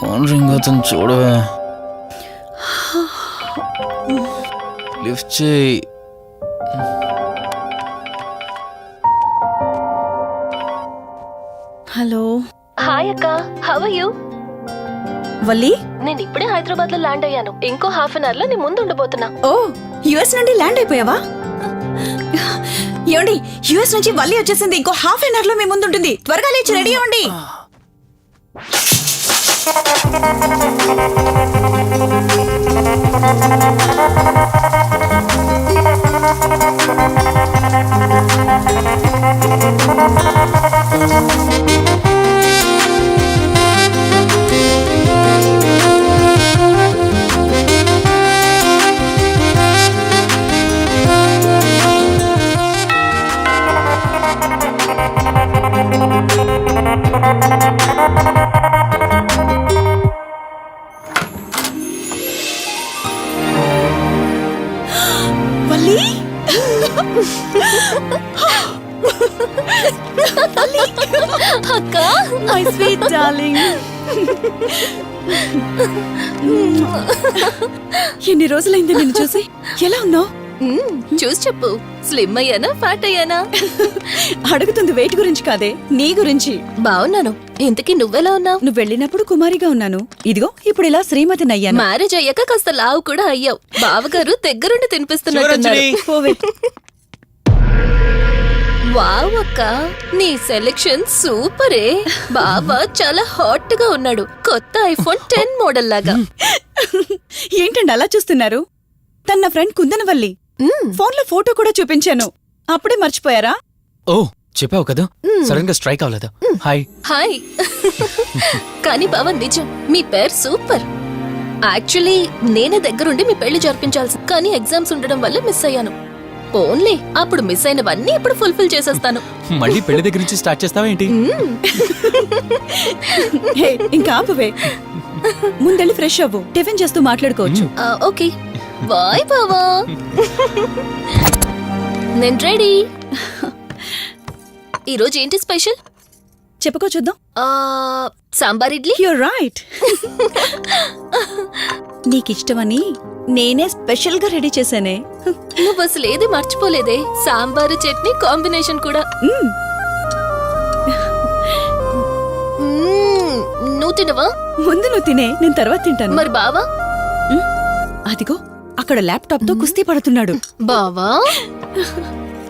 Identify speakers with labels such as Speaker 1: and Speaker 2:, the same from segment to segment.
Speaker 1: Phone ring అవుతుంది చూడవే lift చేయి.
Speaker 2: హలో.
Speaker 3: హాయ్ అక్క హౌ ఆర్ యూ
Speaker 2: వల్లి?
Speaker 3: నేను ఇప్పుడే హైదరాబాద్లో ల్యాండ్ అయ్యాను. ఇంకో హాఫ్ అన్ అవర్లో నీ ముందు ఉండబోతున్నా
Speaker 2: ఓ యుఎస్ నుండి ల్యాండ్ అయిపోయావా? ఏమండి యుఎస్ నుంచి వల్లి వచ్చేసింది. ఇంకో హాఫ్ అన్ అవర్లో మీ ముందు ఉంటుంది. త్వరగా లేచి రెడీ అవ్వండి. వల్లి
Speaker 3: అక్క?
Speaker 2: మై స్వీట్ డార్లింగ్ ఎన్ని రోజులైంది నిన్ను చూసి? ఎలా ఉన్నావు?
Speaker 3: చూసి చెప్పు. స్లిమ్ అయ్యానా ఫ్యాట్ అయ్యానా?
Speaker 2: అడుగుతుంది వెయిట్ గురించి కాదే నీ గురించి.
Speaker 3: బాగున్నాను ఇంతకీ నువ్వెలా ఉన్నావు?
Speaker 2: నువ్వు వెళ్ళినప్పుడు కుమారిగా ఉన్నాను. ఇదిగో ఇప్పుడు ఇలా శ్రీమతిని అయ్యాను.
Speaker 3: మ్యారేజ్ అయ్యాక కాస్త లావు కూడా అయ్యావు. బావగారు దగ్గరుండి.
Speaker 2: పోవే
Speaker 3: వావ్ అక్క నీ సెలెక్షన్ సూపరే. బావ చాలా హాట్గా ఉన్నాడు. కొత్త ఐఫోన్ టెన్ మోడల్ లాగా.
Speaker 2: ఏంటండి అలా చూస్తున్నారు? తన నా ఫ్రెండ్ కుందనవల్లి.
Speaker 3: మ్మ్,
Speaker 2: ఫోన్లో ఫోటో కూడా చూపించాను. అప్పుడే మర్చిపోయారా?
Speaker 1: ఓ చెప్పావు కదా? సడన్గా స్ట్రైక్ అవ్వలేదు? హాయ్
Speaker 3: హాయ్ కానీ బావ నిజం. మీ పేరు సూపర్. యాక్చువల్లీ నేనే దగ్గరుండి మీ పెళ్ళి జరిపించాల్సి కానీ ఎగ్జామ్స్ ఉండడం వల్ల మిస్ అయ్యాను. ఓన్లీ అప్పుడు మిస్ అయినవన్నీ ఇప్పుడు ఫుల్ఫిల్ చేసేస్తాను.
Speaker 1: మళ్ళీ పెళ్ళి దగ్గర నుంచి స్టార్ట్ చేస్తావా ఏంటి
Speaker 3: మ్మ్.
Speaker 2: హే ఇంకా ఆపువే. ముందెళ్ళి ఫ్రెష్ అవ్వు. టిఫిన్ చేస్తూ మాట్లాడుకోవచ్చు.
Speaker 3: ఆ, ఓకే. బాయ్ బావా. నేను రెడీ. ఈరోజు ఏంటి స్పెషల్?
Speaker 2: చెప్పుకో చూద్దాం.
Speaker 3: ఆ, సాంబార్ ఇడ్లీ?
Speaker 2: యూర్ రైట్ నీకిష్టమని నేనే స్పెషల్గా రెడీ చేశానే.
Speaker 3: నువ్వు అసలు ఏది మర్చిపోలేదే? సాంబారు చట్నీ కాంబినేషన్ కూడా. నువ్వు తినవా?
Speaker 2: ముందు నువ్వు తినే నేను తర్వాత తింటాను.
Speaker 3: మరి బావా?
Speaker 2: అదిగో అక్కడ ల్యాప్టాప్తో కుస్తీ పడుతున్నాడు.
Speaker 3: బావా?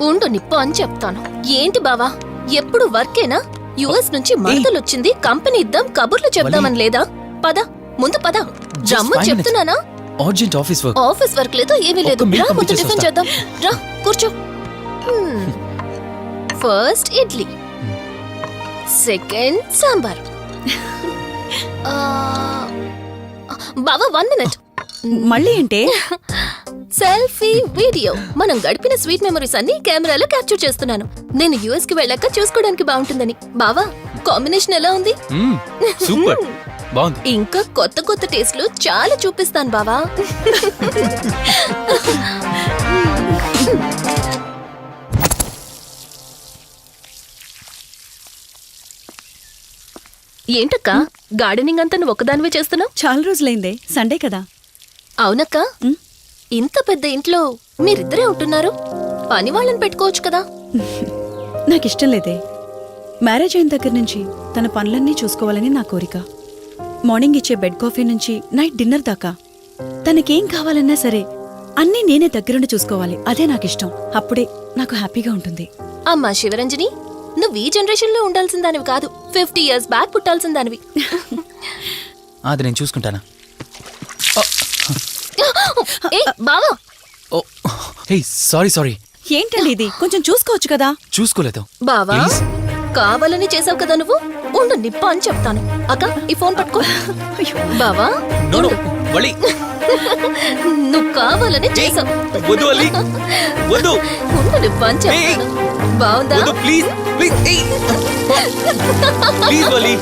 Speaker 3: ఉండు నిప్పు అని చెప్తాను. ఏంటి బావా? ఎప్పుడు వర్కేనా? యుఎస్ నుంచి మరదలు వచ్చింది కంపెనీ ఇద్దాం కబుర్లు చెప్దామని లేదా? పద ముందు పద.
Speaker 1: Minutes.
Speaker 3: చెప్తున్నానా?
Speaker 1: Urgent office work
Speaker 3: office work లేదు ఏమీ లేదు. రా ముందు టిఫిన్. చేద్దాం. రా కూర్చో. ఫస్ట్ ఇడ్లీ. సెకండ్ సాంబార్. బావా వన్ మినిట్
Speaker 2: మళ్ళీ ఏంటే?
Speaker 3: Selfie video. మనం గడిపిన స్వీట్ మెమరీస్ అన్ని కెమెరాలో క్యాప్చర్ చేస్తున్నాను. నేను యుఎస్కి వెళ్ళాక చూసుకోవడానికి బాగుంటుందని. బావా కాంబినేషన్ ఎలా ఉంది?
Speaker 1: సూపర్. బాగుంది.
Speaker 3: ఇంకా కొత్త కొత్త టేస్ట్లు చాలా చూపిస్తాను బావా. ఏంటక్క గార్డెనింగ్ అంతా నువ్వు ఒకదానివే చేస్తున్నావు?
Speaker 2: చాలా రోజులైందే సండే కదా.
Speaker 3: అవునక్క. ఇంత పెద్ద ఇంట్లో మీరిద్దరే ఉంటున్నారు? పని వాళ్ళని పెట్టుకోవచ్చు కదా.
Speaker 2: నాకు ఇష్టం లేదే. మ్యారేజ్ అయిన దగ్గర నుంచి తన పనులన్నీ చూసుకోవాలని నా కోరిక. మార్నింగ్ ఇచ్చే బెడ్ కాఫీ నుంచి నైట్ డిన్నర్ దాకా. తనకేం కావాలన్నా సరే అన్నీ నేనే దగ్గరుండి చూసుకోవాలి. అదే నాకు ఇష్టం అప్పుడే నాకు హ్యాపీగా ఉంటుంది.
Speaker 3: అమ్మా శివరంజని నువ్వు ఈ జనరేషన్లో ఉండాల్సిన దానివి కాదు. ఫిఫ్టీ ఇయర్స్ బ్యాక్ పుట్టాల్సిన దానివి.
Speaker 1: అది నేను చూసుకుంటానా?
Speaker 3: బావా
Speaker 1: ఓ హే సారీ సారీ.
Speaker 2: ఏంటండి ఇది? కొంచెం చూసుకోవచ్చు కదా?
Speaker 1: చూసుకోలేదు.
Speaker 3: బావా. కావాలని చేసావు కదా నువ్వు? ఉండు నిప్ప అని చెప్తాను. అక్క ఈ ఫోన్ పట్టుకో. బావా
Speaker 1: నో నో వలి
Speaker 3: నువ్వు కావాలని చేసావు
Speaker 1: వద్దు వద్దు.
Speaker 3: ఉండు నిప్ప అని చెప్తాను. బావుందా?
Speaker 1: Please please please Valli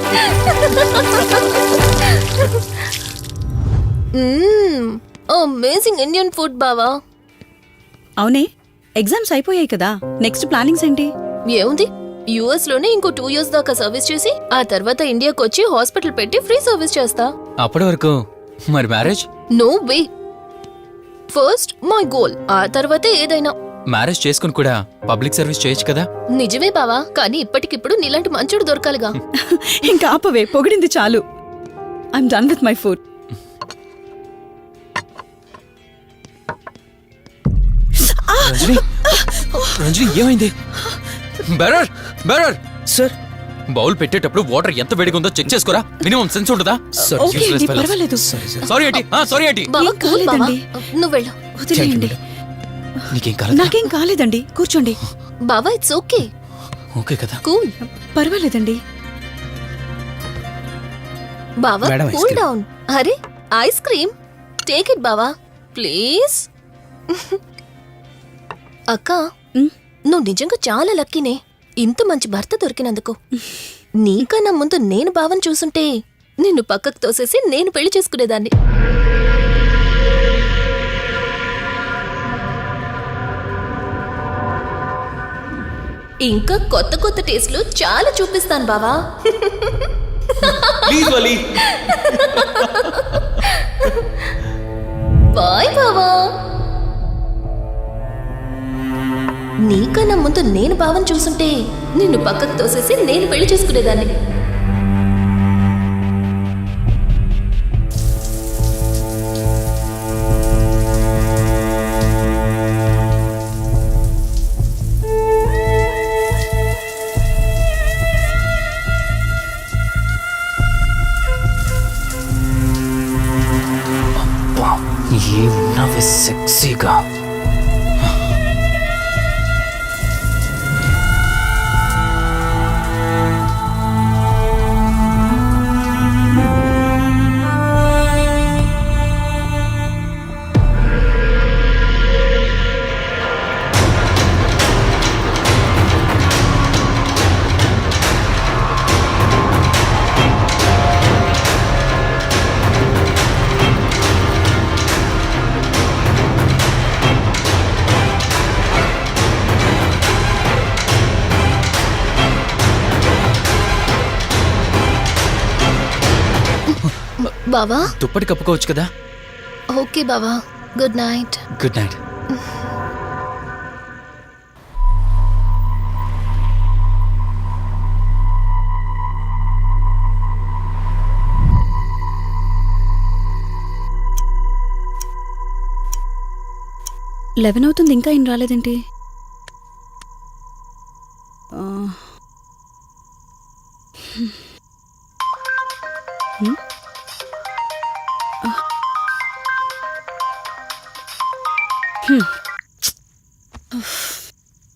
Speaker 3: amazing Indian food బావా.
Speaker 2: అవునే ఎగ్జామ్స్ అయిపోయాయి కదా. నెక్స్ట్ ప్లానింగ్స్ ఏంటి?
Speaker 3: ఏముంది? యుఎస్లోనే ఇంకో టూ ఇయర్స్ దాకా సర్వీస్ చేసి ఆ తర్వాత ఇండియాకి వచ్చి హాస్పిటల్ పెట్టి ఫ్రీ సర్వీస్ చేస్తా.
Speaker 1: అప్పటి వరకు? మరి marriage
Speaker 3: no way first my goal ఆ తర్వాతే ఏదైనా.
Speaker 1: మ్యారేజ్ చేసుకుని కూడా పబ్లిక్ సర్వీస్ చేయొచ్చు కదా?
Speaker 3: నిజమే బావా కానీ ఇప్పటికిప్పుడు నీలాంటి మంచుడు దొరకాలిగా.
Speaker 2: ఇంకా ఆపవే పొగిడింది చాలు. I'm done with my food
Speaker 1: Ranjani? Ranjani ఏమైంది? Bearer bearer!
Speaker 4: సార్.
Speaker 1: బౌల్ పెట్టేటప్పుడు వాటర్ ఎంత వేడిగా ఉందో చెక్ చేసుకోరా? మినిమం సెన్స్ ఉంటుందా?
Speaker 2: ఓకే అండి పర్వాలేదు.
Speaker 1: సారీ ఏంటి సారీ ఏంటి
Speaker 2: ఏం కాలేదండి.
Speaker 3: నువ్వు వెళ్ళు.
Speaker 2: వదిలేయండి.
Speaker 1: నీకేం కాలేదు?
Speaker 2: నాకేం కాలేదండి. కూర్చోండి.
Speaker 3: బావా ఇట్స్ ఓకే
Speaker 1: ఓకే కదా.
Speaker 3: కూల్.
Speaker 2: పర్వాలేదండి.
Speaker 3: బావా కూల్
Speaker 4: క్రీమ్.
Speaker 3: డౌన్ అరే ఐస్ క్రీమ్ టేక్ ఇట్ బావా. ప్లీజ్ అక్క నువ్వు నిజంగా చాలా లక్కీనే. ఇంత మంచి భర్త దొరికినందుకు. నీకన్నా ముందు నేను భావం చూసుంటే నిన్ను పక్కకు తోసేసి నేను పెళ్ళి చేసుకునేదాన్ని. ఇంకా కొత్త కొత్త టేస్ట్లు చాలా చూపిస్తాను బావా.
Speaker 1: ప్లీజ్
Speaker 3: ముందు నేను భావం చూసుంటే నిన్ను పక్కకు తోసేసి నేను పెళ్ళి చేసుకునేదాన్ని. బావా?
Speaker 1: దుప్పటి కప్పుకోవచ్చు కదా.
Speaker 3: ఓకే బావా. Good night
Speaker 1: good night
Speaker 2: eleven అవుతుంది ఇంకా ఏం రాలేదేంటి?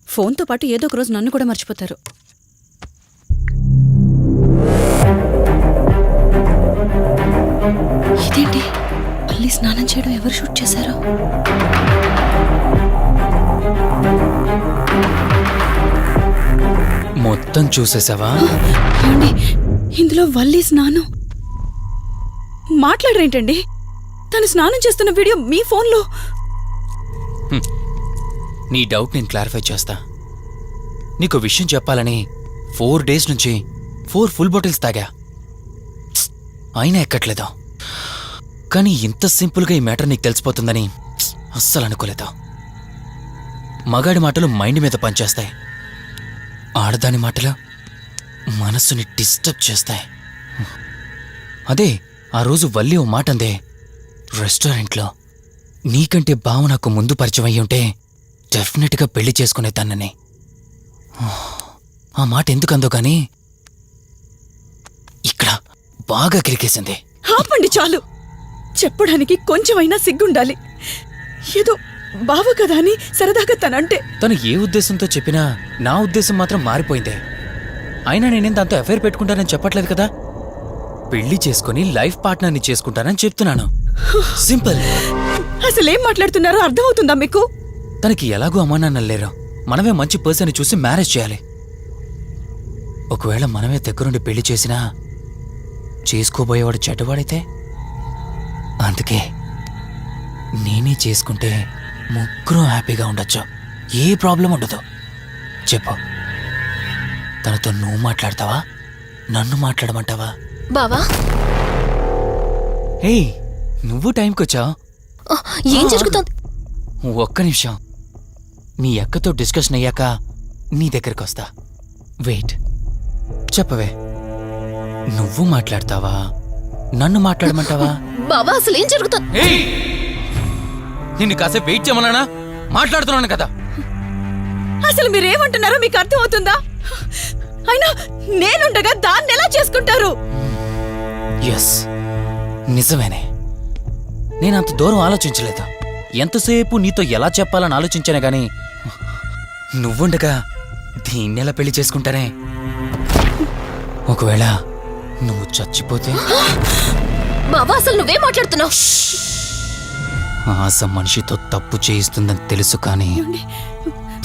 Speaker 2: ఫోన్తో పాటు ఏదో ఒక రోజు నన్ను కూడా మర్చిపోతారు. ఇదేంటి? మళ్ళీ స్నానం చేయడం ఎవరు షూట్ చేశారో?
Speaker 1: మొత్తం చూసేసావా?
Speaker 2: ఏమండి? ఇందులో వల్లి స్నానం. మాట్లాడరేంటండి? తను స్నానం చేస్తున్న వీడియో మీ ఫోన్లో.
Speaker 1: నీ డౌట్ నేను క్లారిఫై చేస్తా. నీకు విషయం చెప్పాలని ఫోర్ డేస్ నుంచి ఫోర్ ఫుల్ బాటిల్స్ తాగా. అయినా ఎక్కట్లేదు? కానీ ఇంత సింపుల్గా ఈ మ్యాటర్ నీకు తెలిసిపోతుందని అస్సలు అనుకోలేదు? మగాడి మాటలు మైండ్ మీద పనిచేస్తాయి. ఆడదాని మాటలు మనస్సుని డిస్టర్బ్ చేస్తాయి. అదే ఆ రోజు వల్లి ఓ మాట అందే రెస్టారెంట్లో నీకంటే బావ నాకు ముందు పరిచయం అయ్యి ఉంటే డెఫినెట్గా పెళ్ళి చేసుకునేదాన్నని ఆ మాట ఎందుకందో గాని ఇక్కడ బాగా కిరికేసింది.
Speaker 2: ఆపండి చాలు. చెప్పడానికి కొంచెమైనా సిగ్గుండాలి. ఏదో బావ కదా అని సరదాగా తనంటే.
Speaker 1: తను ఏ ఉద్దేశంతో చెప్పినా నా ఉద్దేశం మాత్రం మారిపోయిందే. అయినా నేనేం దాంతో ఎఫైర్ పెట్టుకుంటానని చెప్పట్లేదు కదా? పెళ్ళి చేసుకుని లైఫ్ పార్ట్నర్ని చేసుకుంటానని చెప్తున్నాను. సింపుల్.
Speaker 2: అసలేం మాట్లాడుతున్నారో అర్థమవుతుందా మీకు?
Speaker 1: తనకి ఎలాగో అమ్మానాన్నలు లేరు. మనమే మంచి పర్సన్ చూసి మ్యారేజ్ చేయాలి. ఒకవేళ మనమే దగ్గరుండి పెళ్ళి చేసినా చేసుకోబోయేవాడు చెడ్డవాడైతే? అందుకే నేనే చేసుకుంటే ముగ్గురు హ్యాపీగా ఉండొచ్చు. ఏ ప్రాబ్లం ఉండదు. చెప్పు. తనతో నువ్వు మాట్లాడతావా? నన్ను మాట్లాడమంటావా?
Speaker 3: బావా?
Speaker 1: ఏయ్ నువ్వు టైంకి వచ్చావు
Speaker 3: ఏం జరుగుతోంది?
Speaker 1: ఒక్క నిమిషం. మీ అక్కతో డిస్కషన్ అయ్యాక నీ దగ్గరికి వస్తా. వెయిట్. చెప్పవే. నువ్వు మాట్లాడతావా? నన్ను మాట్లాడమంటావా?
Speaker 3: బావా అసలు ఏం జరుగుతోంది?
Speaker 1: నిన్ను కాసేపు వెయిట్ చేయమన్నానా? మాట్లాడుతున్నాను కదా.
Speaker 2: అసలు మీరేమంటున్నారో మీకు అర్థమవుతుందా? అయినా నేనుండగా దాన్ని ఎలా చేసుకుంటారు?
Speaker 1: ఎస్ నిజమేనే. నేను అంత దూరం ఆలోచించలేదు? ఎంతసేపు నీతో ఎలా చెప్పాలని ఆలోచించానే గాని నువ్వుండగా దీన్నెలా పెళ్ళి చేసుకుంటానే ఒకవేళ నువ్వు చచ్చిపోతే?
Speaker 3: బావా అసలు నువ్వేం మాట్లాడుతున్నావు?
Speaker 1: ఆశ మనిషితో తప్పు చేయిస్తుందని తెలుసు కానీ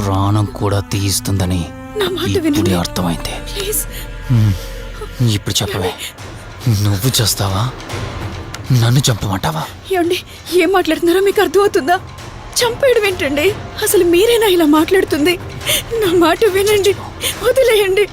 Speaker 1: ప్రాణం కూడా తీయిస్తుందని ఇప్పుడే. అర్థమైంది. ఇప్పుడు చెప్పవే. నువ్వు చేస్తావా? నన్ను చంపమంటావా?
Speaker 2: ఏమండి ఏం మాట్లాడుతున్నారో మీకు అర్థమవుతుందా? చంపేయడం ఏంటండి? అసలు మీరేనా ఇలా మాట్లాడుతుంది? నా మాట వినండి వదిలేయండి.